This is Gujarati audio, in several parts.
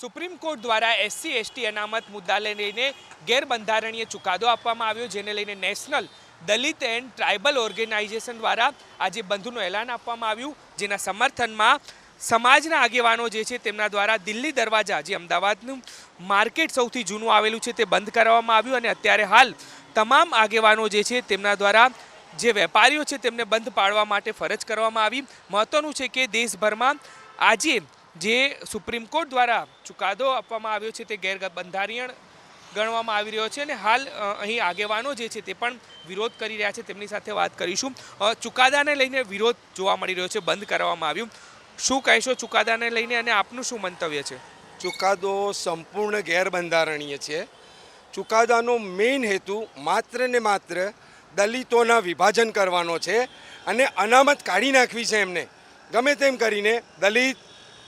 સુપ્રીમ કોર્ટ દ્વારા એસસી, એસટી અનામત મુદ્દાને લઈને ગેરબંધારણીય ચુકાદો આપવામાં આવ્યો, જેને લઈને national Dalit and tribal organisation દ્વારા આજે બંધનું એલાન આપવામાં આવ્યું, જેના સમર્થનમાં સમાજના આગેવાનો જે છે તેમના દ્વારા દિલ્હી દરવાજા, જે અમદાવાદનું માર્કેટ સૌથી જૂનું આવેલું છે તે બંધ કરવામાં આવ્યું અને અત્યારે હાલ તમામ આગેવાનો જે છે તેમના દ્વારા જે વેપારીઓ છે તેમને બંધ પાડવા માટે ફરજ કરવામાં આવી. મહત્વનું છે કે દેશભરમાં આજે જે સુપ્રીમ કોર્ટ દ્વારા ચુકાદો આપવામાં આવ્યો છે તે ગેરબંધારણ ગણવામાં આવી રહ્યો છે અને હાલ અહીં આગેવાનો જે છે તે પણ વિરોધ કરી રહ્યા છે. તેમની સાથે વાત કરીશું. ચુકાદાને લઈને વિરોધ જોવા મળી રહ્યો છે. બંધ કરવામાં આવ્યું. શું કહેશો ચુકાદાને લઈને અને આપનું શું મંતવ્ય છે? ચુકાદો સંપૂર્ણ ગેરબંધારણીય છે. ચુકાદાનો મેઇન હેતુ માત્ર ને માત્ર દલિતોના વિભાજન કરવાનો છે અને અનામત કાઢી નાખવી છે એમને. ગમે તેમ કરીને દલિત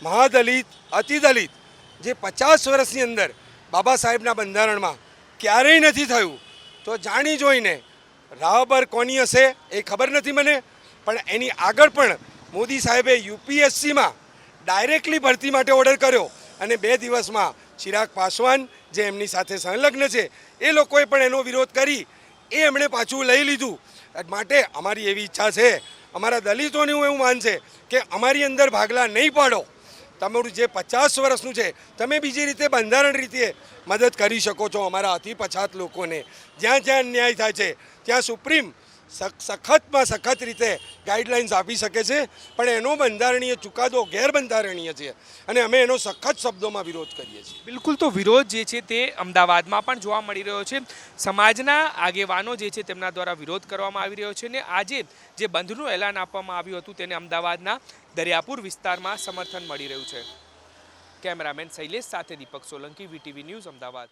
મહાદલિત, અતિદલિત, જે પચાસ વર્ષની અંદર બાબા સાહેબના બંધારણમાં ક્યારેય નથી થયું, તો જાણી જોઈને રાહબર કોની હશે એ ખબર નથી મને, પણ એની આગળ પણ મોદી સાહેબે યુપીએસસીમાં ડાયરેક્ટલી ભરતી માટે ઓર્ડર કર્યો અને બે દિવસમાં ચિરાગ પાસવાન, જે એમની સાથે સંલગ્ન છે, એ લોકોએ પણ એનો વિરોધ કરી, એ એમણે પાછું લઈ લીધું. માટે અમારી એવી ઈચ્છા છે, અમારા દલિતોને એવું એવું માનશે કે અમારી અંદર ભાગલા નહીં પાડો. તમારું જે પચાસ વર્ષનું છે, તમે બીજી રીતે બંધારણ રીતે મદદ કરી શકો છો અમારા અતિ પછાત લોકોને. જ્યાં જ્યાં અન્યાય થાય છે, ત્યાં સુપ્રીમ સખતમાં સખત રીતે ગાઈડલાઇન્સ આપી શકે છે, પણ એનો બંધારણીય ચુકાદો ગેરબંધારણીય છે અને અમે એનો સખત શબ્દોમાં વિરોધ કરીએ છીએ. બિલકુલ, તો વિરોધ જે છે તે અમદાવાદમાં પણ જોવા મળી રહ્યો છે. સમાજના આગેવાનો જે છે તેમના દ્વારા વિરોધ કરવામાં આવી રહ્યો છે અને આજે જે બંધનું એલાન આપવામાં આવ્યું હતું તેને અમદાવાદના દરિયાપુર વિસ્તારમાં સમર્થન મળી રહ્યું છે. કેમેરામેન શૈલેષ સાથે દીપક સોલંકી, વીટીવી ન્યૂઝ, અમદાવાદ.